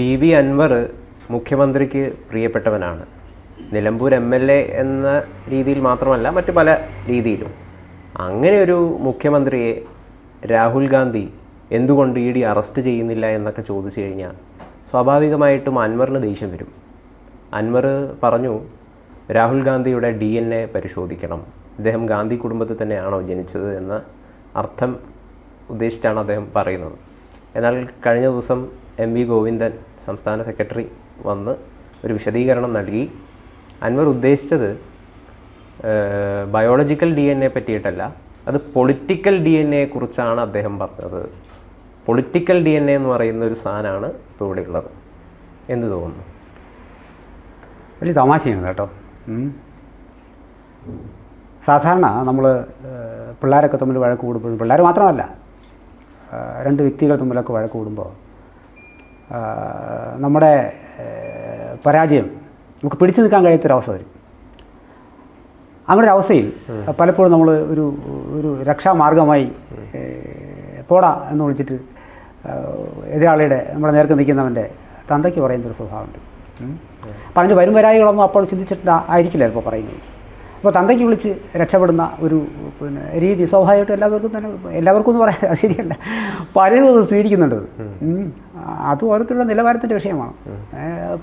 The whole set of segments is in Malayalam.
പി വി അൻവർ മുഖ്യമന്ത്രിക്ക് പ്രിയപ്പെട്ടവനാണ്. നിലമ്പൂർ എം എൽ എ എന്ന രീതിയിൽ മാത്രമല്ല മറ്റു പല രീതിയിലും. അങ്ങനെ ഒരു മുഖ്യമന്ത്രിയെ രാഹുൽ ഗാന്ധി എന്തുകൊണ്ട് ഇ ഡി അറസ്റ്റ് ചെയ്യുന്നില്ല എന്നൊക്കെ ചോദിച്ചു കഴിഞ്ഞാൽ സ്വാഭാവികമായിട്ടും അൻവറിന് ദേഷ്യം വരും. അൻവർ പറഞ്ഞു രാഹുൽ ഗാന്ധിയുടെ ഡി എൻ എ പരിശോധിക്കണം. ഇദ്ദേഹം ഗാന്ധി കുടുംബത്തിൽ തന്നെയാണോ ജനിച്ചത് എന്ന അർത്ഥം ഉദ്ദേശിച്ചാണ് അദ്ദേഹം പറയുന്നത്. എന്നാൽ കഴിഞ്ഞ ദിവസം എം വി ഗോവിന്ദൻ സംസ്ഥാന സെക്രട്ടറി വന്ന് ഒരു വിശദീകരണം നൽകി. അൻവർ ഉദ്ദേശിച്ചത് ബയോളജിക്കൽ ഡി എൻ എ പറ്റിയിട്ടല്ല അത് പൊളിറ്റിക്കൽ ഡി എൻ എയെ കുറിച്ചാണ് അദ്ദേഹം പറഞ്ഞത്. പൊളിറ്റിക്കൽ ഡി എൻ എ എന്ന് പറയുന്ന ഒരു സാധനമാണ് ഇപ്പോൾ ഇവിടെ ഉള്ളത്. എന്ന് തോന്നുന്നു? വലിയ തമാശയാണ് കേട്ടോ. സാധാരണ നമ്മൾ പിള്ളേരൊക്കെ തമ്മിൽ വഴക്ക് കൂടുമ്പോൾ പിള്ളേർ മാത്രമല്ല രണ്ട് വ്യക്തികൾ തമ്മിലൊക്കെ വഴക്ക് കൂടുമ്പോൾ നമ്മുടെ പരാജയം നമുക്ക് പിടിച്ചു നിൽക്കാൻ കഴിയാത്തൊരവസ്ഥ വരും. അങ്ങനെ ഒരു അവസ്ഥയിൽ പലപ്പോഴും നമ്മൾ ഒരു ഒരു രക്ഷാമാർഗമായി പോടാ എന്ന് വിളിച്ചിട്ട് എതിരാളിയുടെ നമ്മുടെ നേർക്ക് നിൽക്കുന്നവന്റെ തന്തയ്ക്ക് പറയുന്നൊരു സ്വഭാവമുണ്ട്. അപ്പം അതിന്റെ വരും വരായികളൊന്നും അപ്പോൾ ചിന്തിച്ചിട്ട് ആയിരിക്കില്ല ഇപ്പോൾ പറയുന്നത്. അപ്പോൾ തന്തയ്ക്ക് വിളിച്ച് രക്ഷപ്പെടുന്ന ഒരു പിന്നെ രീതി സ്വാഭാവികമായിട്ടും എല്ലാവർക്കും തന്നെ എല്ലാവർക്കും എന്ന് പറയാൻ ശരിയല്ല. പലരും അത് സ്വീകരിക്കുന്നുണ്ട് അത്. ഓരോരുത്തരുടെ നിലവാരത്തിന്റെ വിഷയമാണ്.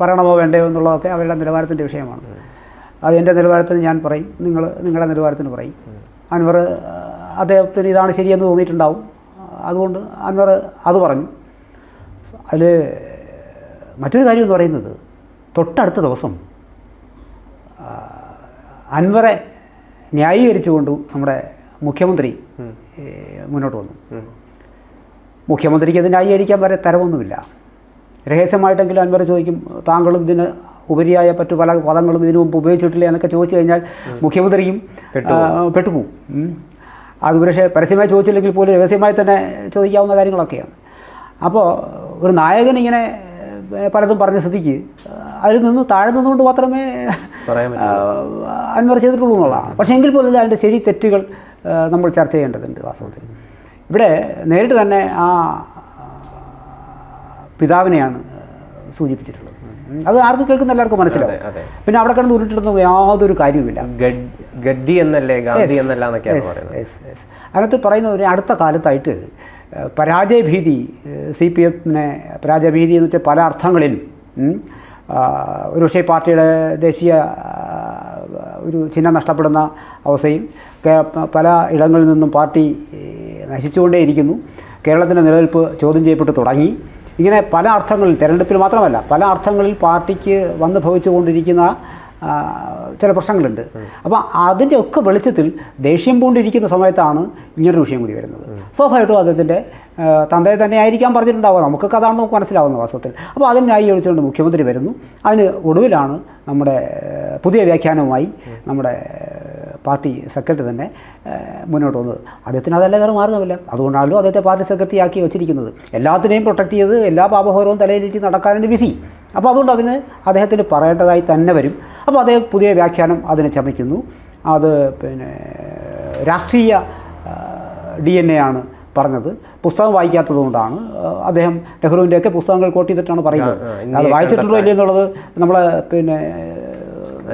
പറയണമോ വേണ്ടയോ എന്നുള്ളതൊക്കെ അവരുടെ നിലവാരത്തിന്റെ വിഷയമാണ്. അത് എന്റെ നിലവാരത്തിന് ഞാൻ പറയും. നിങ്ങൾ നിങ്ങളുടെ നിലവാരത്തിന് പറയും. അൻവർ അദ്ദേഹത്തിന് ഇതാണ് ശരിയെന്ന് തോന്നിയിട്ടുണ്ടാവും. അതുകൊണ്ട് അൻവർ അത് പറഞ്ഞു. അതിൽ മറ്റൊരു കാര്യം എന്ന് പറയുന്നത് തൊട്ടടുത്ത ദിവസം അൻവറെ ന്യായീകരിച്ചുകൊണ്ട് നമ്മുടെ മുഖ്യമന്ത്രി മുന്നോട്ട് വന്നു. മുഖ്യമന്ത്രിക്ക് ഇത് ന്യായീകരിക്കാൻ വരെ തരവൊന്നുമില്ല രഹസ്യമായിട്ടെങ്കിലും അൻവർ ചോദിക്കും താങ്കളും ഇതിന് ഉപരിയായ മറ്റു പല പദങ്ങളും ഇതിനു മുമ്പ് ഉപയോഗിച്ചിട്ടില്ല എന്നൊക്കെ ചോദിച്ചു കഴിഞ്ഞാൽ മുഖ്യമന്ത്രിയും പെട്ടുപോകും. അത് പക്ഷേ പരസ്യമായി ചോദിച്ചില്ലെങ്കിൽ പോലും രഹസ്യമായി തന്നെ ചോദിക്കാവുന്ന കാര്യങ്ങളൊക്കെയാണ്. അപ്പോൾ ഒരു നായകൻ ഇങ്ങനെ പലതും പറഞ്ഞ സ്ഥിതിക്ക്. അതിൽ നിന്ന് താഴെ നിന്നുകൊണ്ട് മാത്രമേ അൻവർ ചെയ്തിട്ടുള്ളൂ എന്നുള്ളതാണ്. പക്ഷേ എങ്കിൽ പോലും അതിന്റെ ശരി തെറ്റുകൾ നമ്മൾ ചർച്ച ചെയ്യേണ്ടതുണ്ട് വാസ്തവത്തിൽ. ഇവിടെ നേരിട്ട് തന്നെ ആ പിതാവിനെയാണ് സൂചിപ്പിച്ചിട്ടുള്ളത്. അത് ആർക്ക് കേൾക്കുന്ന എല്ലാവർക്കും മനസ്സിലാവും. പിന്നെ അവിടെ കിടന്ന് ഉരുട്ടിടുന്ന യാതൊരു കാര്യവുമില്ല. ഗഡ് ഗഡ്ഡി എന്നല്ലേ ഗാന്ധി എന്നല്ല. അതിനകത്ത് പറയുന്ന ഒരു അടുത്ത കാലത്തായിട്ട് പരാജയഭീതി സി പി എഫിനെ പരാജയഭീതി എന്ന് വെച്ചാൽ പല അർത്ഥങ്ങളിൽ ഒരുപക്ഷെ ഒരു പക്ഷേ പാർട്ടിയുടെ ദേശീയ ഒരു ചിഹ്നം നഷ്ടപ്പെടുന്ന അവസ്ഥയും പല ഇടങ്ങളിൽ നിന്നും പാർട്ടി നശിച്ചുകൊണ്ടേയിരിക്കുന്നു. കേരളത്തിന്റെ നിലനിൽപ്പ് ചോദ്യം ചെയ്യപ്പെട്ട് തുടങ്ങി. ഇങ്ങനെ പല അർത്ഥങ്ങളിൽ തിരഞ്ഞെടുപ്പിൽ മാത്രമല്ല പല അർത്ഥങ്ങളിൽ പാർട്ടിക്ക് വന്ന് ഭവിച്ചുകൊണ്ടിരിക്കുന്ന ചില പ്രശ്നങ്ങളുണ്ട്. അപ്പോൾ അതിന്റെ ഒക്കെ വെളിച്ചത്തിൽ ദേഷ്യം പൂണ്ടിരിക്കുന്ന സമയത്താണ് ഇങ്ങനൊരു വിഷയം കൂടി വരുന്നത്. സ്വാഭാവികമായിട്ടും അദ്ദേഹത്തിന്റെ തന്തയെ തന്നെ ആയിരിക്കാൻ പറഞ്ഞിട്ടുണ്ടാവുക നമുക്കൊക്കെ അതാണ് നമുക്ക് മനസ്സിലാവുന്ന വാസ്തവത്തിൽ. അപ്പോൾ അതിന് ന്യായീകരിച്ചുകൊണ്ട് മുഖ്യമന്ത്രി വരുന്നു. അതിന് ഒടുവിലാണ് നമ്മുടെ പുതിയ വ്യാഖ്യാനവുമായി നമ്മുടെ പാർട്ടി സെക്രട്ടറി തന്നെ മുന്നോട്ട് വന്നത്. അദ്ദേഹത്തിന് അതല്ല വേറെ മാറുന്നില്ല അതുകൊണ്ടാണല്ലോ അദ്ദേഹത്തെ പാർട്ടി സെക്രട്ടറി ആക്കി വെച്ചിരിക്കുന്നത്. എല്ലാത്തിനെയും പ്രൊട്ടക്ട് ചെയ്ത് എല്ലാ പാപഹോരവും തലയിലേക്ക് നടക്കാനുണ്ട് വിധി അപ്പോൾ അതുകൊണ്ട് അതിന് അദ്ദേഹത്തിന് പറയേണ്ടതായി തന്നെ വരും. അപ്പോൾ അതേ പുതിയ വ്യാഖ്യാനം അതിനെ ചമയ്ക്കുന്നു. അത് പിന്നെ രാഷ്ട്രീയ ഡി എൻ എ ആണ് പറഞ്ഞത്. പുസ്തകം വായിക്കാത്തത് കൊണ്ടാണ് അദ്ദേഹം നെഹ്റുവിന്റെയൊക്കെ പുസ്തകങ്ങൾ കോട്ട് ചെയ്തിട്ടാണ് പറയുന്നത്. അത് വായിച്ചിട്ടുണ്ടോ ഇല്ലയോ എന്നുള്ളത് നമ്മൾ പിന്നെ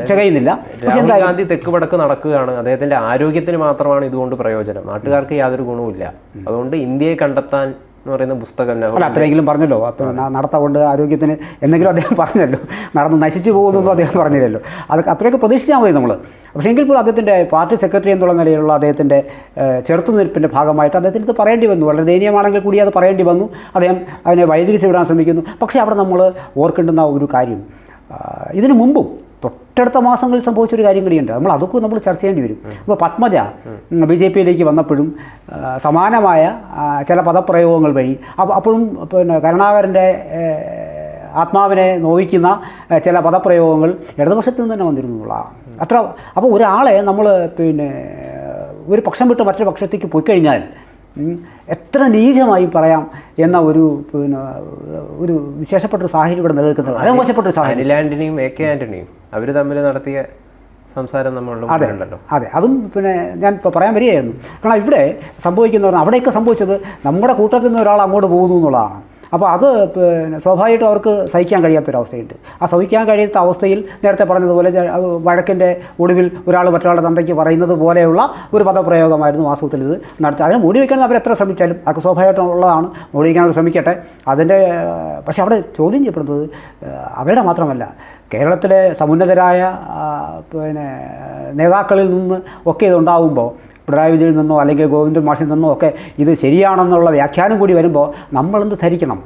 ചെയ്യുന്നില്ല രാഹുൽ ഗാന്ധി തെക്ക് വടക്ക് നടക്കുകയാണ്. അദ്ദേഹത്തിന്റെ ആരോഗ്യത്തിന് മാത്രമാണ് ഇതുകൊണ്ട് പ്രയോജനം. നാട്ടുകാർക്ക് യാതൊരു ഗുണവുമില്ല. അതുകൊണ്ട് ഇന്ത്യയെ കണ്ടെത്താൻ എന്ന് പറയുന്ന പുസ്തകം അല്ല അത്രയെങ്കിലും പറഞ്ഞല്ലോ. അപ്പോൾ നടത്ത കൊണ്ട് ആരോഗ്യത്തിന് എന്തെങ്കിലും അദ്ദേഹം പറഞ്ഞല്ലോ. നടന്ന് നശിച്ചു പോകുന്നൊന്നും അദ്ദേഹം പറഞ്ഞില്ലല്ലോ. അത് അത്രയൊക്കെ പ്രതീക്ഷിച്ചാൽ മതി നമ്മൾ പക്ഷേ എങ്കിൽ പോലും അദ്ദേഹത്തിന്റെ പാർട്ടി സെക്രട്ടറി എന്നുള്ള നിലയിലുള്ള അദ്ദേഹത്തിന്റെ ചെറുത്തുനിൽപ്പിന്റെ ഭാഗമായിട്ട് അദ്ദേഹത്തിന് ഇത് പറയേണ്ടി വന്നു. വളരെ ദയനീയമാണെങ്കിൽ കൂടി അത് പറയേണ്ടി വന്നു. അദ്ദേഹം അതിനെ വഴിതിരിച്ച് വിടാൻ ശ്രമിക്കുന്നു. പക്ഷേ അവിടെ നമ്മൾ ഓർക്കേണ്ടുന്ന ഒരു കാര്യം ഇതിനു മുമ്പും തൊട്ടടുത്ത മാസങ്ങളിൽ സംഭവിച്ചൊരു കാര്യം കൂടിയുണ്ട്. നമ്മൾ അതൊക്കെ നമ്മൾ ചർച്ച ചെയ്യേണ്ടി വരും. ഇപ്പോൾ പത്മജ ബി ജെ പിയിലേക്ക് വന്നപ്പോഴും സമാനമായ ചില പദപ്രയോഗങ്ങൾ വഴി അപ്പോൾ അപ്പോഴും പിന്നെ കരുണാകരന്റെ ആത്മാവിനെ നോവിക്കുന്ന ചില പദപ്രയോഗങ്ങൾ ഇടതുപക്ഷത്തു നിന്ന് തന്നെ വന്നിരുന്നു എന്നുള്ളതാണ് അത്ര അപ്പോൾ ഒരാളെ നമ്മൾ പിന്നെ ഒരു പക്ഷം വിട്ട് മറ്റൊരു പക്ഷത്തേക്ക് പോയി കഴിഞ്ഞാൽ എത്ര നീചമായി പറയാം എന്ന ഒരു പിന്നെ ഒരു വിശേഷപ്പെട്ട ഒരു സാഹചര്യം ഇവിടെ നിലനിൽക്കുന്നത്. വളരെ മോശപ്പെട്ട ഒരു സാഹചര്യം. ആന്റണിയും എ കെ ആന്റണിയും അവർ തമ്മിൽ നടത്തിയ സംസാരം നമ്മളുടെ അതെ അതെ. അതും പിന്നെ ഞാൻ ഇപ്പോൾ പറയാൻ വരികയായിരുന്നു. കാരണം ഇവിടെ സംഭവിക്കുന്ന പറഞ്ഞാൽ അവിടെയൊക്കെ സംഭവിച്ചത് നമ്മുടെ കൂട്ടത്തിൽ നിന്ന് ഒരാൾ അങ്ങോട്ട് പോകുന്നു എന്നുള്ളതാണ്. അപ്പോൾ അത് പിന്നെ സ്വാഭാവികമായിട്ടും അവർക്ക് സഹിക്കാൻ കഴിയാത്തൊരവസ്ഥയുണ്ട്. ആ സഹിക്കാൻ കഴിയാത്ത അവസ്ഥയിൽ നേരത്തെ പറഞ്ഞതുപോലെ വഴക്കിന്റെ ഒടുവിൽ ഒരാൾ മറ്റൊരാളുടെ തന്തയ്ക്ക് പറയുന്നത് പോലെയുള്ള ഒരു പദപ്രയോഗമായിരുന്നു വാസ്തവത്തിൽ ഇത് നടത്തുക അതിനെ മൂടി വയ്ക്കണമെന്ന് അവർ എത്ര ശ്രമിച്ചാലും അതൊക്കെ സ്വാഭാവികമായിട്ടും ഉള്ളതാണ്. മൂടി വയ്ക്കാൻ അവർ ശ്രമിക്കട്ടെ. അതിന്റെ പക്ഷെ അവിടെ ചോദ്യം ചെയ്യപ്പെടുന്നത് അവരുടെ മാത്രമല്ല കേരളത്തിലെ സമുന്നതരായ പിന്നെ നേതാക്കളിൽ നിന്ന് ഒക്കെ ഇതുണ്ടാകുമ്പോൾ പിണറായി വിജയനിൽ നിന്നോ അല്ലെങ്കിൽ ഗോവിന്ദൻ മാഷിൽ നിന്നോ ഒക്കെ ഇത് ശരിയാണെന്നുള്ള വ്യാഖ്യാനം കൂടി വരുമ്പോൾ നമ്മളെന്ത് ധരിക്കണം?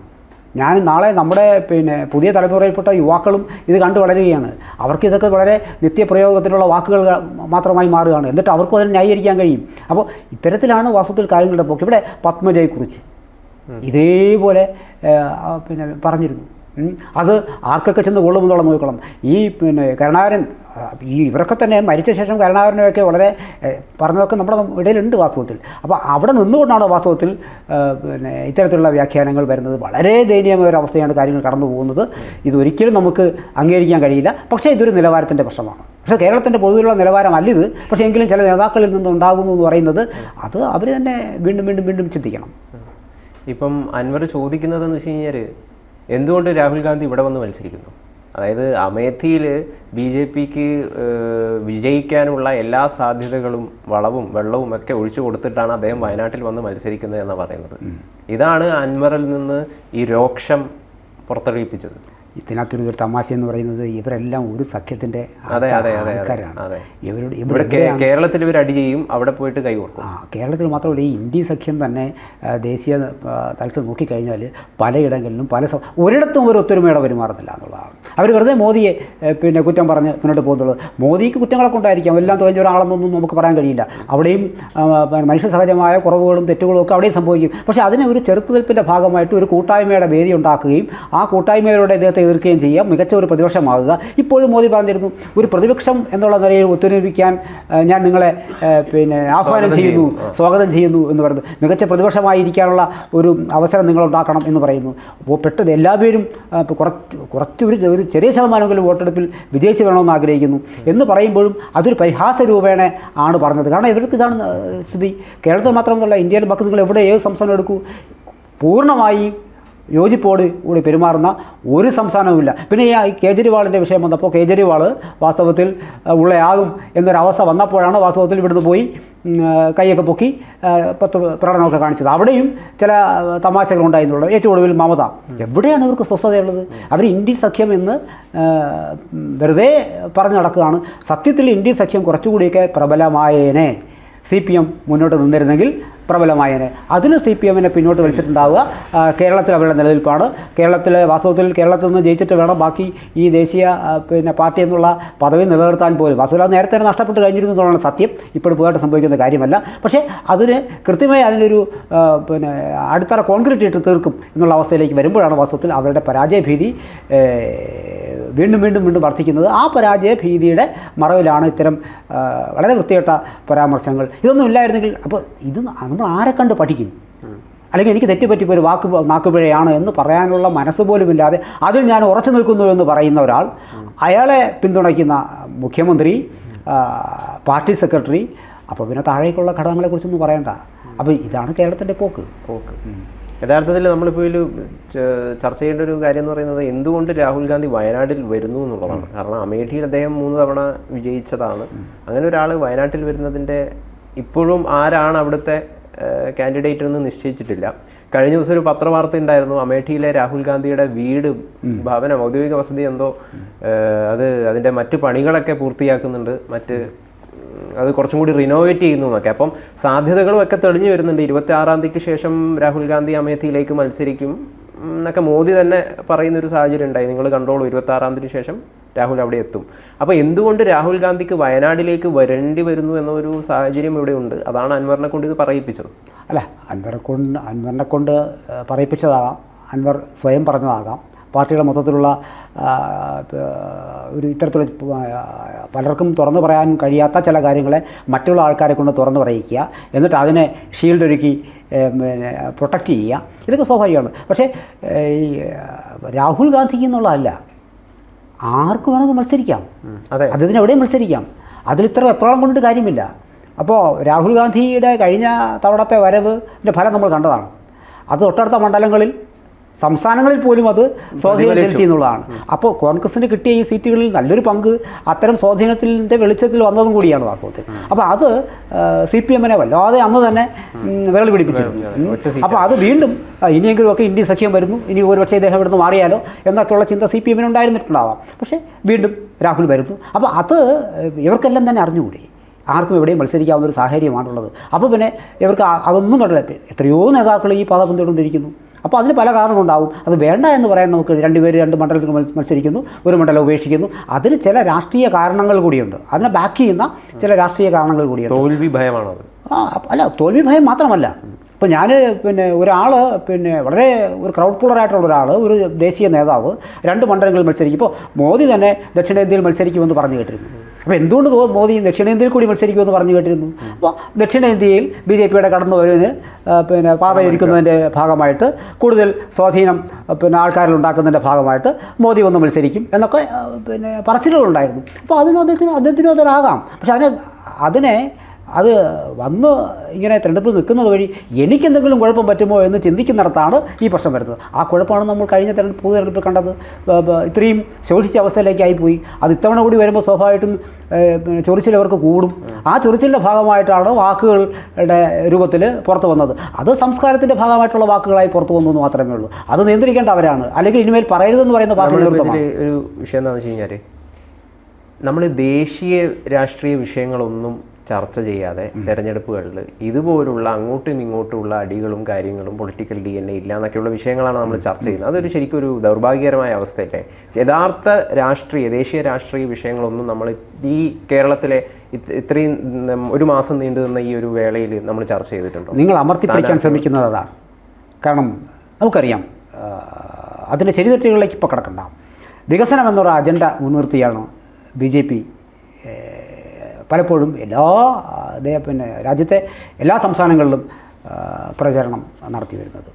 ഞാൻ നാളെ നമ്മുടെ പിന്നെ പുതിയ തലമുറയിൽപ്പെട്ട യുവാക്കളും ഇത് കണ്ടു വളരുകയാണ്. അവർക്ക് ഇതൊക്കെ വളരെ നിത്യപ്രയോഗത്തിലുള്ള വാക്കുകൾ മാത്രമായി മാറുകയാണ്. എന്നിട്ട് അവർക്കും അതിനെ ന്യായീകരിക്കാൻ കഴിയും. അപ്പോൾ ഇത്തരത്തിലാണ് വാസ്തവത്തിൽ കാര്യങ്ങളുടെ പോക്ക്. ഇവിടെ പത്മജയെക്കുറിച്ച് ഇതേപോലെ പിന്നെ പറഞ്ഞിരുന്നു. അത് ആർക്കൊക്കെ ചെന്ന് കൊള്ളുമെന്നുള്ള നോക്കണം. ഈ പിന്നെ കരുണാകരൻ ഈ ഇവരൊക്കെ തന്നെ മരിച്ച ശേഷം കരുണാകരനെയൊക്കെ വളരെ പറഞ്ഞതൊക്കെ നമ്മുടെ ഇടയിലുണ്ട് വാസ്തവത്തിൽ. അപ്പോൾ അവിടെ നിന്നുകൊണ്ടാണ് വാസ്തവത്തിൽ പിന്നെ ഇത്തരത്തിലുള്ള വ്യാഖ്യാനങ്ങൾ വരുന്നത്. വളരെ ദയനീയമായ ഒരു അവസ്ഥയാണ് കാര്യങ്ങൾ കടന്നു പോകുന്നത്. ഇതൊരിക്കലും നമുക്ക് അംഗീകരിക്കാൻ കഴിയില്ല. പക്ഷേ ഇതൊരു നിലവാരത്തിന്റെ പ്രശ്നമാണ്. പക്ഷേ കേരളത്തിന്റെ പൊതുവിലുള്ള നിലവാരമല്ല ഇത്. പക്ഷേ എങ്കിലും ചില നേതാക്കളിൽ നിന്നുണ്ടാകുന്നു എന്ന് പറയുന്നത് അത് അവർ തന്നെ വീണ്ടും വീണ്ടും വീണ്ടും ചിന്തിക്കണം. ഇപ്പം അൻവർ ചോദിക്കുന്നതെന്ന് വെച്ച് കഴിഞ്ഞാൽ എന്തുകൊണ്ട് രാഹുൽ ഗാന്ധി ഇവിടെ വന്ന് മത്സരിക്കുന്നു? അതായത് അമേഠിയിൽ ബി ജെ പിക്ക് വിജയിക്കാനുള്ള എല്ലാ സാധ്യതകളും വളവും വെള്ളവും ഒക്കെ ഒഴിച്ചു കൊടുത്തിട്ടാണ് അദ്ദേഹം വയനാട്ടിൽ വന്ന് മത്സരിക്കുന്നത് എന്നാണ് പറയുന്നത്. ഇതാണ് അൻവറിൽ നിന്ന് ഈ രോക്ഷം പുറത്തെടുപ്പിച്ചത്. ഇതിനകത്തൊരു ഒരു തമാശ എന്ന് പറയുന്നത് ഇവരെല്ലാം ഒരു സഖ്യത്തിന്റെ ആൾക്കാരാണ്. ഇവരുടെ ഇവിടെ കേരളത്തിൽ ഇവർ അടി ചെയ്യും അവിടെ പോയിട്ട് കൈ കൊടുക്കും. ആ കേരളത്തിൽ മാത്രമല്ല ഈ ഇന്ത്യ സഖ്യം തന്നെ ദേശീയ തലത്തിൽ നോക്കിക്കഴിഞ്ഞാൽ പലയിടങ്ങളിലും പല ഒരിടത്തും ഒരു ഒത്തൊരുമയുടെ പെരുമാറുന്നില്ല എന്നുള്ളതാണ്. അവർ വെറുതെ മോദിയെ പിന്നെ കുറ്റം പറഞ്ഞ് മുന്നോട്ട് പോകുന്നുള്ളത് മോദിക്ക് കുറ്റങ്ങളൊക്കെ ഉണ്ടായിരിക്കാം. എല്ലാം തോന്നിയ ഒരാളെന്നൊന്നും നമുക്ക് പറയാൻ കഴിയില്ല. അവിടെയും മനുഷ്യ സഹജമായ കുറവുകളും തെറ്റുകളും ഒക്കെ അവിടെയും സംഭവിക്കും. പക്ഷേ അതിനെ ഒരു ചെറുത്തുനിൽപ്പിന്റെ ഭാഗമായിട്ട് ഒരു കൂട്ടായ്മയുടെ വേദി ഉണ്ടാക്കുകയും ആ കൂട്ടായ്മയിലൂടെ ഇദ്ദേഹത്തെ എതിർക്കുകയും ചെയ്യാം. മികച്ച ഒരു പ്രതിപക്ഷമാകുക. ഇപ്പോഴും മോദി പറഞ്ഞിരുന്നു ഒരു പ്രതിപക്ഷം എന്നുള്ള നിലയിൽ ഒത്തൊരുമിപ്പിക്കാൻ ഞാൻ നിങ്ങളെ പിന്നെ ആഹ്വാനം ചെയ്യുന്നു സ്വാഗതം ചെയ്യുന്നു എന്ന് പറയുന്നത്. മികച്ച പ്രതിപക്ഷമായിരിക്കാനുള്ള ഒരു അവസരം നിങ്ങൾ ഉണ്ടാക്കണം എന്ന് പറയുന്നു. അപ്പോൾ പെട്ടെന്ന് എല്ലാ പേരും കുറച്ച് കുറച്ച് ഒരു ചെറിയ ശതമാനമെങ്കിലും വോട്ടെടുപ്പിൽ വിജയിച്ച് വേണമെന്ന് ആഗ്രഹിക്കുന്നു എന്ന് പറയുമ്പോഴും അതൊരു പരിഹാസ രൂപേണ ആണ് പറഞ്ഞത്. കാരണം ഇവർക്ക് ഇതാണ് സ്ഥിതി. കേരളത്തിൽ മാത്രമല്ല ഇന്ത്യയിൽ ബാക്കി നിങ്ങൾ എവിടെ ഏത് സംസ്ഥാനം എടുക്കൂ പൂർണമായി യോജിപ്പോട് കൂടി പെരുമാറുന്ന ഒരു സംസ്ഥാനവുമില്ല. പിന്നെ ഈ കേജ്രിവാളിന്റെ വിഷയം വന്നപ്പോൾ കേജ്രിവാൾ വാസ്തവത്തിൽ ഉള്ളയാകും എന്നൊരവസ്ഥ വന്നപ്പോഴാണ് വാസ്തവത്തിൽ ഇവിടുന്ന് പോയി കൈയൊക്കെ പൊക്കി പത്ത് പ്രകടനമൊക്കെ കാണിച്ചത്. അവിടെയും ചില ആ, തമാശകൾ ഉണ്ടായിരുന്നുള്ളൂ. ഏറ്റവും ഒടുവിൽ മമത. എവിടെയാണ് ഇവർക്ക് സ്വസ്ഥതയുള്ളത്? അവർ ഇന്ത്യ സഖ്യം എന്ന് വെറുതെ പറഞ്ഞു നടക്കുകയാണ്. സത്യത്തിൽ ഇന്ത്യ സഖ്യം കുറച്ചുകൂടിയൊക്കെ പ്രബലമായേനെ. സി പി എം മുന്നോട്ട് നിന്നിരുന്നെങ്കിൽ പ്രബലമായേനെ. അതിന് സി പി എമ്മിനെ പിന്നോട്ട് വലിച്ചിട്ടുണ്ടാവുക. കേരളത്തിൽ അവരുടെ നിലനിൽപ്പാണ്. കേരളത്തിലെ വാസ്തവത്തിൽ കേരളത്തിൽ നിന്ന് ജയിച്ചിട്ട് വേണം ബാക്കി ഈ ദേശീയ പിന്നെ പാർട്ടി എന്നുള്ള പദവി നിലനിർത്താൻ പോലും. വാസ്തവത്തിൽ അത് നേരത്തെ തന്നെ നഷ്ടപ്പെട്ട് കഴിഞ്ഞിരുന്നു എന്നുള്ളതാണ് സത്യം. ഇപ്പോൾ പുതുതായിട്ട് സംഭവിക്കുന്ന കാര്യമല്ല. പക്ഷേ അതിന് കൃത്യമായി അതിനൊരു പിന്നെ അടിത്തറ കോൺക്രീറ്റ് ഇട്ട് തീർക്കും എന്നുള്ള അവസ്ഥയിലേക്ക് വരുമ്പോഴാണ് വാസ്തവത്തിൽ അവരുടെ പരാജയഭീതി ഏ, വീണ്ടും വീണ്ടും വീണ്ടും വർദ്ധിക്കുന്നത് ആ പരാജയ ഭീതിയുടെ മറവിലാണ് ഇത്തരം വളരെ വൃത്തികെട്ട പരാമർശങ്ങൾ. ഇതൊന്നും ഇല്ലായിരുന്നെങ്കിൽ അപ്പോൾ ഇത് നമ്മൾ ആരെ കണ്ട് പഠിക്കും? അല്ലെങ്കിൽ എനിക്ക് തെറ്റുപറ്റിപ്പോൾ ഒരു വാക്ക് നാക്കുപിഴയാണ് എന്ന് പറയാനുള്ള മനസ്സ് പോലുമില്ലാതെ അതിൽ ഞാൻ ഉറച്ചു നിൽക്കുന്നു എന്ന് പറയുന്ന ഒരാൾ അയാളെ പിന്തുണയ്ക്കുന്ന മുഖ്യമന്ത്രി പാർട്ടി സെക്രട്ടറി അപ്പോൾ പിന്നെ താഴേക്കുള്ള ഘടകങ്ങളെക്കുറിച്ചൊന്നും പറയണ്ട. അപ്പോൾ ഇതാണ് കേരളത്തിന്റെ പോക്ക്. പോക്ക്. യഥാർത്ഥത്തിൽ നമ്മളിപ്പോൾ ഇതിൽ ചർച്ച ചെയ്യേണ്ട ഒരു കാര്യം എന്ന് പറയുന്നത് എന്തുകൊണ്ട് രാഹുൽ ഗാന്ധി വയനാട്ടിൽ വരുന്നു എന്നുള്ളതാണ്. കാരണം അമേഠിയിൽ അദ്ദേഹം മൂന്ന് തവണ വിജയിച്ചതാണ്. അങ്ങനെ ഒരാൾ വയനാട്ടിൽ വരുന്നതിന്റെ ഇപ്പോഴും ആരാണ് അവിടുത്തെ കാൻഡിഡേറ്റ് എന്ന് നിശ്ചയിച്ചിട്ടില്ല. കഴിഞ്ഞ ദിവസം ഒരു പത്രവാർത്ത ഉണ്ടായിരുന്നു. അമേഠിയിലെ രാഹുൽ ഗാന്ധിയുടെ വീട് ഭവനം ഔദ്യോഗിക വസതി എന്തോ അത് അതിന്റെ മറ്റു പണികളൊക്കെ പൂർത്തിയാക്കുന്നുണ്ട്. മറ്റ് അത് കുറച്ചും കൂടി റിനോവേറ്റ് ചെയ്യുന്നു എന്നൊക്കെ. അപ്പം സാധ്യതകളും ഒക്കെ തെളിഞ്ഞു വരുന്നുണ്ട്. ഇരുപത്തി ആറാം തീയതിക്ക് ശേഷം രാഹുൽ ഗാന്ധി അമേഠിയിലേക്ക് മത്സരിക്കും എന്നൊക്കെ മോദി തന്നെ പറയുന്ന ഒരു സാഹചര്യം ഉണ്ടായി. നിങ്ങൾ കണ്ടോളൂ ഇരുപത്തി ആറാം തീയതിക്ക് ശേഷം രാഹുൽ അവിടെ എത്തും. അപ്പോൾ എന്തുകൊണ്ട് രാഹുൽ ഗാന്ധിക്ക് വയനാട്ടിലേക്ക് വരേണ്ടി വരുന്നു എന്നൊരു സാഹചര്യം ഇവിടെ ഉണ്ട്? അതാണ് അൻവറിനെ കൊണ്ട് ഇത് പറയിപ്പിച്ചത്. അല്ല അൻവറെ കൊണ്ട് അൻവറിനെ കൊണ്ട് പറയിപ്പിച്ചതാകാം. അൻവർ സ്വയം പറഞ്ഞതാകാം. പാർട്ടിയുടെ മൊത്തത്തിലുള്ള ഒരു ഇത്തരത്തിലുള്ള പലർക്കും തുറന്നു പറയാൻ കഴിയാത്ത ചില കാര്യങ്ങളെ മറ്റുള്ള ആൾക്കാരെ കൊണ്ട് തുറന്നു പറയിക്കുക. എന്നിട്ട് അതിനെ ഷീൽഡ് ഒരുക്കി പിന്നെ പ്രൊട്ടക്റ്റ് ചെയ്യുക. ഇതൊക്കെ സ്വാഭാവികമാണ്. പക്ഷേ ഈ രാഹുൽ ഗാന്ധിക്ക് എന്നുള്ളതല്ല. ആർക്ക് വേണമെങ്കിൽ മത്സരിക്കാം. അതെ. അദ്ദേഹത്തിന് എവിടെയും മത്സരിക്കാം. അതിൽ ഇത്ര എപ്പോഴും കൊണ്ടിട്ട് കാര്യമില്ല. അപ്പോൾ രാഹുൽ ഗാന്ധിയുടെ കഴിഞ്ഞ തവണത്തെ വരവിന്റെ ഫലം നമ്മൾ കണ്ടതാണ്. അത് തൊട്ടടുത്ത മണ്ഡലങ്ങളിൽ സംസ്ഥാനങ്ങളിൽ പോലും അത് സ്വാധീനം ചെലുത്തി എന്നുള്ളതാണ്. അപ്പോൾ കോൺഗ്രസിന് കിട്ടിയ ഈ സീറ്റുകളിൽ നല്ലൊരു പങ്ക് അത്തരം സ്വാധീനത്തിന്റെ വെളിച്ചത്തിൽ വന്നതും കൂടിയാണ് വാസ്തവത്തിൽ. അപ്പോൾ അത് സി പി എമ്മിനെ വല്ലാതെ അന്ന് തന്നെ വിരൽ പിടിപ്പിച്ചിരുന്നു. അപ്പോൾ അത് വീണ്ടും ഇനിയെങ്കിലും ഒക്കെ ഇന്ത്യ സഖ്യം വരുന്നു. ഇനി ഒരുപക്ഷെ ഇദ്ദേഹം ഇവിടുന്ന് മാറിയാലോ എന്നൊക്കെയുള്ള ചിന്ത സി പി എമ്മിന് ഉണ്ടായിരുന്നിട്ടുണ്ടാവാം. പക്ഷേ വീണ്ടും രാഹുൽ വരുന്നു. അപ്പോൾ അത് ഇവർക്കെല്ലാം തന്നെ അറിഞ്ഞുകൂടി. ആർക്കും എവിടെയും മത്സരിക്കാവുന്ന ഒരു സാഹചര്യമാണുള്ളത്. അപ്പോൾ പിന്നെ ഇവർക്ക് അതൊന്നും കണ്ടില്ല. എത്രയോ നേതാക്കൾ ഈ പാത പിന്തുടർന്നിരിക്കുന്നു അപ്പോൾ അതിന് പല കാരണങ്ങളുണ്ടാവും. അത് വേണ്ട എന്ന് പറയാൻ നമുക്ക് രണ്ടുപേര് രണ്ട് മണ്ഡലത്തിൽ മത്സരിക്കുന്നു ഒരു മണ്ഡലം ഉപേക്ഷിക്കുന്നു. അതിന് ചില രാഷ്ട്രീയ കാരണങ്ങൾ കൂടിയുണ്ട്. അതിനെ ബാക്ക് ചെയ്യുന്ന ചില രാഷ്ട്രീയ കാരണങ്ങൾ കൂടിയുണ്ട്. തോൽവി ഭയമാണോ ആ അല്ല തോൽവി ഭയം മാത്രമല്ല. ഇപ്പോൾ ഞാൻ പിന്നെ ഒരാൾ പിന്നെ വളരെ ഒരു ക്രൗഡ് പുള്ളറായിട്ടുള്ള ഒരാൾ ഒരു ദേശീയ നേതാവ് രണ്ട് മണ്ഡലങ്ങളിൽ മത്സരിക്കും. ഇപ്പോൾ മോദി തന്നെ ദക്ഷിണേന്ത്യയിൽ മത്സരിക്കുമെന്ന് പറഞ്ഞു കേട്ടിരുന്നു. അപ്പോൾ എന്തുകൊണ്ട് മോദി ദക്ഷിണേന്ത്യയിൽ കൂടി മത്സരിക്കുമെന്ന് പറഞ്ഞു കേട്ടിരുന്നു? അപ്പോൾ ദക്ഷിണേന്ത്യയിൽ ബി ജെ പിയുടെ കടന്നുവരവിന് പിന്നെ പാതയിരിക്കുന്നതിന്റെ ഭാഗമായിട്ട് കൂടുതൽ സ്വാധീനം പിന്നെ ആൾക്കാരിൽ ഉണ്ടാക്കുന്നതിന്റെ ഭാഗമായിട്ട് മോദി വന്ന് മത്സരിക്കും എന്നൊക്കെ പിന്നെ പറച്ചിലുകളുണ്ടായിരുന്നു. അപ്പോൾ അതിന് അദ്ദേഹത്തിന് അദ്ദേഹത്തിനും അതിനാകാം പക്ഷെ അതിനെ അതിനെ അത് വന്ന് ഇങ്ങനെ തിരഞ്ഞെടുപ്പിൽ നിൽക്കുന്നത് വഴി എനിക്കെന്തെങ്കിലും കുഴപ്പം പറ്റുമോ എന്ന് ചിന്തിക്കുന്നിടത്താണ് ഈ പ്രശ്നം വരുന്നത്. ആ കുഴപ്പമാണ് നമ്മൾ കഴിഞ്ഞ തെരഞ്ഞെടുപ്പ് പൊതു തെരഞ്ഞെടുപ്പിൽ കണ്ടത് ഇത്രയും ശോഷിച്ച അവസ്ഥയിലേക്കായിപ്പോയി അത് ഇത്തവണ കൂടി വരുമ്പോൾ സ്വാഭാവികമായിട്ടും അവർക്ക് കൂടും. ആ ചൊറിച്ചിലിന്റെ ഭാഗമായിട്ടാണ് വാക്കുകളുടെ രൂപത്തിൽ പുറത്തു വന്നത്. അത് സംസ്കാരത്തിന്റെ ഭാഗമായിട്ടുള്ള വാക്കുകളായി പുറത്തു വന്നു എന്ന് മാത്രമേ ഉള്ളൂ. അത് നിയന്ത്രിക്കേണ്ട അവരാണ്. അല്ലെങ്കിൽ ഇനിമേൽ പറയരുതെന്ന് പറയുന്ന ഇതിൽ ഒരു വിഷയം എന്താണെന്ന് വെച്ച് കഴിഞ്ഞാൽ നമ്മൾ ദേശീയ രാഷ്ട്രീയ വിഷയങ്ങളൊന്നും ചർച്ച ചെയ്യാതെ തെരഞ്ഞെടുപ്പുകളിൽ ഇതുപോലുള്ള അങ്ങോട്ടും ഇങ്ങോട്ടുമുള്ള അടികളും കാര്യങ്ങളും പൊളിറ്റിക്കൽ ഡി എൻ എ ഇല്ല എന്നൊക്കെയുള്ള വിഷയങ്ങളാണ് നമ്മൾ ചർച്ച ചെയ്യുന്നത്. അതൊരു ശരിക്കും ഒരു ദൗർഭാഗ്യകരമായ അവസ്ഥയല്ലേ? യഥാർത്ഥ രാഷ്ട്രീയ ദേശീയ രാഷ്ട്രീയ വിഷയങ്ങളൊന്നും നമ്മൾ ഈ കേരളത്തിലെ ഇത്രയും ഒരു മാസം നീണ്ടു നിന്ന ഈ ഒരു വേളയിൽ നമ്മൾ ചർച്ച ചെയ്തിട്ടുണ്ട്? നിങ്ങൾ അമർത്തിപ്പിടിക്കാൻ ശ്രമിക്കുന്നത് അതാണ് കാരണം നമുക്കറിയാം അതിന്റെ ശരിതെറ്റുകളിലേക്ക് ഇപ്പോൾ കിടക്കണ്ട. വികസനം എന്നൊരു അജണ്ട മുൻനിർത്തിയാണ് ബി ജെ പി. പലപ്പോഴും എല്ലാ ദേ- പിന്നെ രാജ്യത്തെ എല്ലാ സംസ്ഥാനങ്ങളിലും പ്രചരണം നടത്തി വരുന്നത്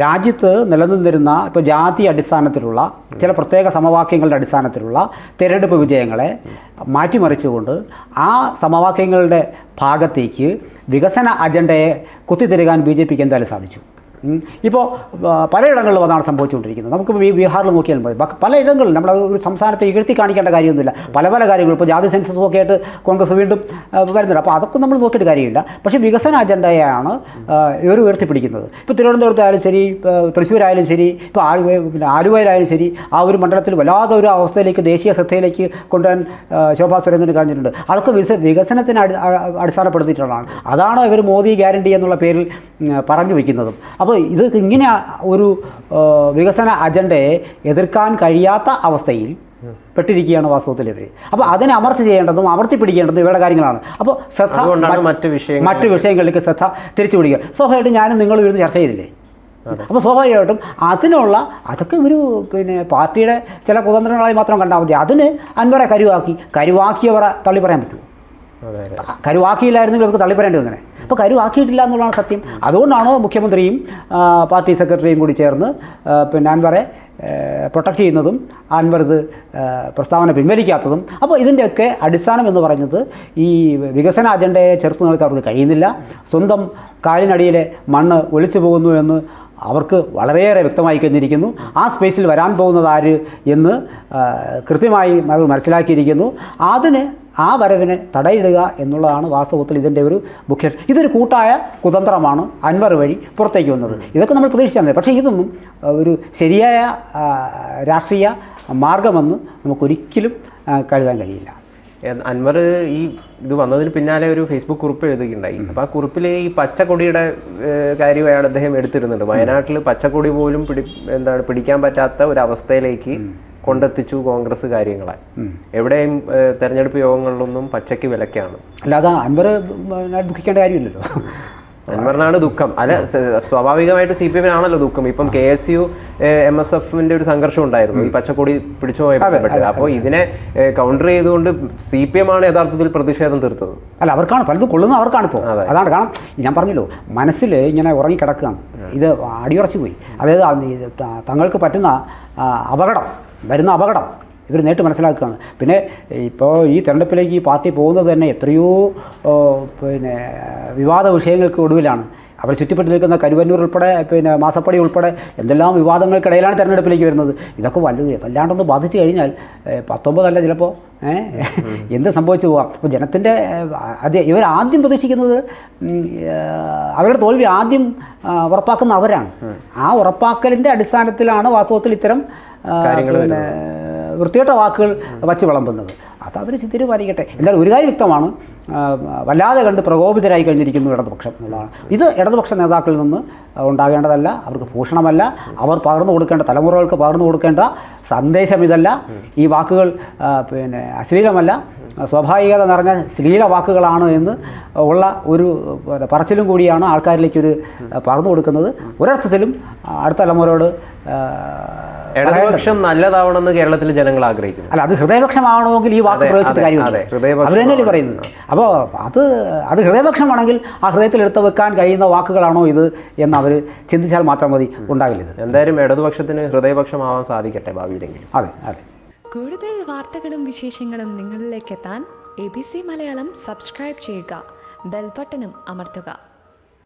രാജ്യത്ത് നിലനിന്നിരുന്ന ഇപ്പോൾ ജാതി അടിസ്ഥാനത്തിലുള്ള ചില പ്രത്യേക സമവാക്യങ്ങളുടെ അടിസ്ഥാനത്തിലുള്ള തിരഞ്ഞെടുപ്പ് വിജയങ്ങളെ മാറ്റിമറിച്ചുകൊണ്ട് ആ സമവാക്യങ്ങളുടെ ഭാഗത്തേക്ക് വികസന അജണ്ടയെ കുത്തിത്തിരുകാൻ ബി ജെ പിക്ക് എന്തായാലും സാധിച്ചു. ഇപ്പോൾ പലയിടങ്ങളിലും അതാണ് സംഭവിച്ചുകൊണ്ടിരിക്കുന്നത്. നമുക്ക് ഈ ബീഹാറിൽ നോക്കിയാൽ മതി. പലയിടങ്ങളിൽ നമ്മൾ ഒരു സംസ്ഥാനത്തെ ഇകഴ്ത്തി കാണിക്കേണ്ട കാര്യമൊന്നുമില്ല. പല പല കാര്യങ്ങൾ. ഇപ്പോൾ ജാതി സെൻസസ് ഒക്കെ ആയിട്ട് കോൺഗ്രസ് വീണ്ടും വരുന്നുണ്ട്. അപ്പോൾ അതൊക്കെ നമ്മൾ നോക്കിയിട്ട് കാര്യമില്ല. പക്ഷേ വികസന അജണ്ടയാണ് ഇവർ ഉയർത്തിപ്പിടിക്കുന്നത്. ഇപ്പോൾ തിരുവനന്തപുരത്തായാലും ശരി തൃശ്ശൂരായാലും ശരി ഇപ്പോൾ പിന്നെ ആലുവയിലായാലും ശരി ആ ഒരു മണ്ഡലത്തിൽ വല്ലാതെ ഒരു അവസ്ഥയിലേക്ക് ദേശീയ ശ്രദ്ധയിലേക്ക് കൊണ്ടുവരാൻ ശോഭാ സുരേന്ദ്രന് കാണിച്ചിട്ടുണ്ട് അതൊക്കെ വികസ വികസനത്തിന് അടി അടിസ്ഥാനപ്പെടുത്തിയിട്ടുള്ളതാണ്. അതാണ് ഇവർ മോദി ഗ്യാരണ്ടി എന്നുള്ള പേരിൽ പറഞ്ഞു വയ്ക്കുന്നതും അപ്പോൾ ഇത് ഇങ്ങനെ ഒരു വികസന അജണ്ടയെ എതിർക്കാൻ കഴിയാത്ത അവസ്ഥയിൽ പെട്ടിരിക്കുകയാണ് വാസ്തവത്തിൽ ഇവർ അപ്പോൾ അതിനെ അമർച്ച ചെയ്യേണ്ടതും അമർത്തി പിടിക്കേണ്ടതും ഇവരുടെ കാര്യങ്ങളാണ്. അപ്പോൾ ശ്രദ്ധ മറ്റു വിഷയം മറ്റ് വിഷയങ്ങളിലേക്ക് ശ്രദ്ധ തിരിച്ചു പിടിക്കുക. സ്വാഭാവികമായിട്ടും ഞാനും നിങ്ങൾ ഇരുന്ന് ചർച്ച ചെയ്തില്ലേ? അപ്പോൾ സ്വാഭാവികമായിട്ടും അതിനുള്ള അതൊക്കെ ഒരു പിന്നെ പാർട്ടിയുടെ ചില കുതന്ത്രങ്ങളായി മാത്രം കണ്ടാൽ മതി. അതിന് അൻവറെ കരുവാക്കി കരുവാക്കിയവരെ തള്ളി പറയാൻ പറ്റുമോ? കരുവാക്കിയില്ലായിരുന്നെങ്കിൽ അവർക്ക് തള്ളിപ്പറേണ്ടി വന്നേ അപ്പോൾ കരുവാക്കിയിട്ടില്ല എന്നുള്ളതാണ് സത്യം. അതുകൊണ്ടാണോ മുഖ്യമന്ത്രിയും പാർട്ടി സെക്രട്ടറിയും കൂടി ചേർന്ന് പിന്നെ അൻവറെ പ്രൊട്ടക്റ്റ് ചെയ്യുന്നതും അൻവർ ഇത് പ്രസ്താവന പിൻവലിക്കാത്തതും. അപ്പോൾ ഇതിന്റെയൊക്കെ അടിസ്ഥാനം എന്ന് പറയുന്നത് ഈ വികസന അജണ്ടയെ ചെറുത്ത് നിൽക്കാൻ അവർക്ക് കഴിയുന്നില്ല. സ്വന്തം കാലിനടിയിലെ മണ്ണ് ഒലിച്ചു പോകുന്നു എന്ന് അവർക്ക് വളരെയേറെ വ്യക്തമായി കഴിഞ്ഞിരിക്കുന്നു. ആ സ്പേസിൽ വരാൻ പോകുന്നത് ആര് എന്ന് കൃത്യമായി അവർ മനസ്സിലാക്കിയിരിക്കുന്നു. അതിന് ആ വരവിനെ തടയിടുക എന്നുള്ളതാണ് വാസ്തവത്തിൽ ഇതിന്റെ ഒരു മുഖ്യ ഇതൊരു കൂട്ടായ കുതന്ത്രമാണ് അൻവർ വഴി പുറത്തേക്ക് വന്നത്. ഇതൊക്കെ നമ്മൾ പ്രതീക്ഷിച്ചാൽ പക്ഷേ ഇതൊന്നും ഒരു ശരിയായ രാഷ്ട്രീയ മാർഗമെന്ന് നമുക്കൊരിക്കലും കഴുതാൻ കരുതാൻ കഴിയില്ല. അൻവർ ഈ ഇത് വന്നതിന് പിന്നാലെ ഒരു ഫേസ്ബുക്ക് കുറിപ്പ് എഴുതുകയുണ്ടായി. അപ്പോൾ ആ കുറിപ്പിൽ ഈ പച്ചക്കൊടിയുടെ കാര്യമായാണ് അദ്ദേഹം എടുത്തിരുന്നത്. വയനാട്ടിൽ പച്ചക്കൊടി പോലും പിടി എന്താണ് പിടിക്കാൻ പറ്റാത്ത ഒരു അവസ്ഥയിലേക്ക് കൊണ്ടെത്തിച്ചു കോൺഗ്രസ് കാര്യങ്ങളെ എവിടെയും തെരഞ്ഞെടുപ്പ് യോഗങ്ങളിലൊന്നും പച്ചയ്ക്ക് വിലക്കാണ് അല്ലാതെ അൻവർ ദുഃഖിക്കേണ്ട കാര്യമില്ലല്ലോ. അൻവറിനാണ് ദുഃഖം. അല്ല സ്വാഭാവികമായിട്ട് സി പി എമ്മിനാണല്ലോ ദുഃഖം. ഇപ്പം K S U M S എഫിന്റെ ഒരു സംഘർഷം ഉണ്ടായിരുന്നു. ഈ പച്ചക്കൊടി പിടിച്ചു പോയ അപ്പോൾ ഇതിനെ കൗണ്ടർ ചെയ്തുകൊണ്ട് സി പി എം ആണ് യഥാർത്ഥത്തിൽ പ്രതിഷേധം തീർത്തത്. അല്ല അവർക്കാണ്. പലതും കൊള്ളുന്നത് അവർക്കാണ് ഇപ്പോൾ. അതാണ് കാരണം ഞാൻ പറഞ്ഞല്ലോ മനസ്സിൽ ഇങ്ങനെ ഉറങ്ങിക്കിടക്കുകയാണ്. ഇത് അടിയുറച്ചു പോയി. അതായത് തങ്ങൾക്ക് പറ്റുന്ന അപകടം വരുന്ന അപകടം. ഇവർ നേരിട്ട് മനസ്സിലാക്കുകയാണ്. പിന്നെ ഇപ്പോൾ ഈ തെരഞ്ഞെടുപ്പിലേക്ക് ഈ പാർട്ടി പോകുന്നത് തന്നെ എത്രയോ പിന്നെ വിവാദ വിഷയങ്ങൾക്ക് ഒടുവിലാണ്. അവർ ചുറ്റിപ്പറ്റി നിൽക്കുന്ന കരുവന്നൂർ ഉൾപ്പെടെ പിന്നെ മാസപ്പടി ഉൾപ്പെടെ എന്തെല്ലാം വിവാദങ്ങൾക്കിടയിലാണ് തെരഞ്ഞെടുപ്പിലേക്ക് വരുന്നത്. ഇതൊക്കെ വലുത് വല്ലാണ്ടൊന്ന് ബാധിച്ചു കഴിഞ്ഞാൽ പത്തൊമ്പതല്ല ചിലപ്പോൾ എന്ത് സംഭവിച്ചു പോവാം. അപ്പോൾ ജനത്തിന്റെ അതെ ഇവർ ആദ്യം പ്രതീക്ഷിക്കുന്നത് അവരുടെ തോൽവി ആദ്യം ഉറപ്പാക്കുന്ന അവരാണ്. ആ ഉറപ്പാക്കലിന്റെ അടിസ്ഥാനത്തിലാണ് വാസ്തവത്തിൽ ഇത്തരം പിന്നെ വൃത്തികെട്ട വാക്കുകൾ വച്ച് വിളമ്പുന്നത്. അത് അവർ തീരുമാനിക്കട്ടെ എന്തായാലും ഒരു കാര്യം വ്യക്തമാണ്. വല്ലാതെ കണ്ട് പ്രകോപിതരായി കഴിഞ്ഞിരിക്കുന്നു ഇടതുപക്ഷം എന്നുള്ളതാണ്. ഇത് ഇടതുപക്ഷ നേതാക്കളിൽ നിന്ന് ഉണ്ടാകേണ്ടതല്ല അവർക്ക് ഭൂഷണമല്ല അവർ പകർന്നു കൊടുക്കേണ്ട തലമുറകൾക്ക് പകർന്നു കൊടുക്കേണ്ട സന്ദേശം ഇതല്ല. ഈ വാക്കുകൾ പിന്നെ അശ്ലീലമല്ല. സ്വാഭാവികത നിറഞ്ഞ ശ്ലീല വാക്കുകളാണ് എന്ന് ഉള്ള ഒരു പറച്ചിലും കൂടിയാണ് ആൾക്കാരിലേക്കൊരു പകർന്നു കൊടുക്കുന്നത്. ഒരർത്ഥത്തിലും അടുത്ത തലമുറയോട് ഇടതുപക്ഷം നല്ലതാവണമെന്ന് കേരളത്തിലെ ജനങ്ങൾ ആഗ്രഹിക്കുന്നു. അല്ല അത് ഹൃദയപക്ഷമാവണമെങ്കിൽ ഈ വാക്ക് പ്രയോഗിച്ചിട്ട് അതെ, കാര്യമില്ല. അതെ, തന്നെയല്ലേ പറയുന്നത്. അപ്പോൾ അത് അത് ഹൃദയപക്ഷമാണെങ്കിൽ ആ ഹൃദയത്തിൽ എടുത്തു വെക്കാൻ കഴിയുന്ന വാക്കുകളാണോ ഇത് എന്ന് അവർ ചിന്തിച്ചാൽ മാത്രം മതി ഉണ്ടാകില്ല ഇത്. എന്തായാലും ഇടതുപക്ഷത്തിന് ഹൃദയപക്ഷമാവാൻ സാധിക്കട്ടെ ഭാവിയിലെങ്കിലും. അതെ അതെ. കൂടുതൽ വാർത്തകളും വിശേഷങ്ങളും നിങ്ങളിലേക്ക് എത്താൻ A B C Malayalam subscribe ചെയ്യുക. ബെൽബട്ടനും അമർത്തുക.